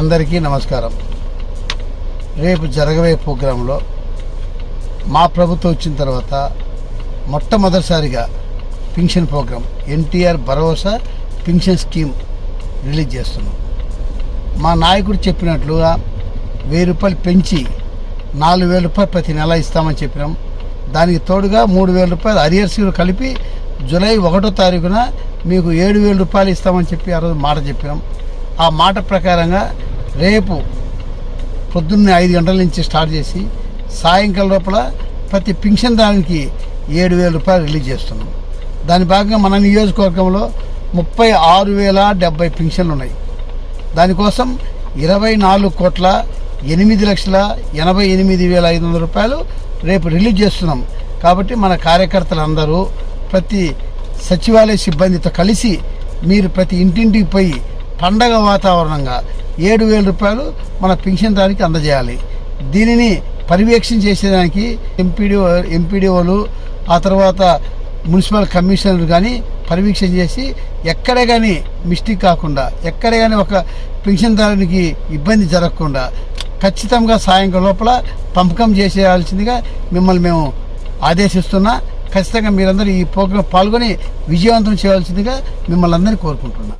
అందరికీ నమస్కారం. రేపు జరగబోయే ప్రోగ్రాంలో మా ప్రభుత్వం వచ్చిన తర్వాత మొట్టమొదటిసారిగా పింఛన్ ప్రోగ్రాం ఎన్టీఆర్ భరోసా పింఛన్ స్కీమ్ రిలీజ్ చేస్తున్నాం. మా నాయకుడు చెప్పినట్లుగా వెయ్యి రూపాయలు పెంచి నాలుగు వేల రూపాయలు ప్రతి నెల ఇస్తామని చెప్పినాం. దానికి తోడుగా మూడు వేల రూపాయలు అరియర్స్ కలిపి జూలై ఒకటో తారీఖున మీకు ఏడు వేల రూపాయలు ఇస్తామని చెప్పి ఆ రోజు మాట చెప్పినాం. ఆ మాట ప్రకారంగా రేపు పొద్దున్నే ఐదు గంటల నుంచి స్టార్ట్ చేసి సాయంకాలం లోపల ప్రతి పింఛన్ దానికి ఏడు వేల రూపాయలు రిలీజ్ చేస్తున్నాం. దాని భాగంగా మన నియోజకవర్గంలో ముప్పై ఆరు వేల డెబ్బై పింఛన్లు ఉన్నాయి. దానికోసం ఇరవై నాలుగు కోట్ల ఎనిమిది లక్షల ఎనభై ఎనిమిది వేల ఐదు వందల రూపాయలు రేపు రిలీజ్ చేస్తున్నాం. కాబట్టి మన కార్యకర్తలందరూ ప్రతి సచివాలయ సిబ్బందితో కలిసి మీరు ప్రతి ఇంటింటికి పోయి పండగ వాతావరణంగా ఏడు వేల రూపాయలు మన పింఛన్దారికి అందజేయాలి. దీనిని పర్యవేక్షణ చేసేదానికి ఎంపీడీఓ ఎంపీడీఓలు ఆ తర్వాత మున్సిపల్ కమిషనర్ కానీ పర్యవేక్షణ చేసి ఎక్కడ కానీ మిస్టేక్ కాకుండా ఎక్కడ కానీ ఒక పింఛన్దారునికి ఇబ్బంది జరగకుండా ఖచ్చితంగా సాయంకాలం లోపల పంపకం చేసేయాల్సిందిగా మిమ్మల్ని మేము ఆదేశిస్తున్నా. ఖచ్చితంగా మీరందరూ ఈ ప్రోగ్రాం పాల్గొని విజయవంతం చేయాల్సిందిగా మిమ్మల్ని అందరినీ కోరుకుంటున్నా.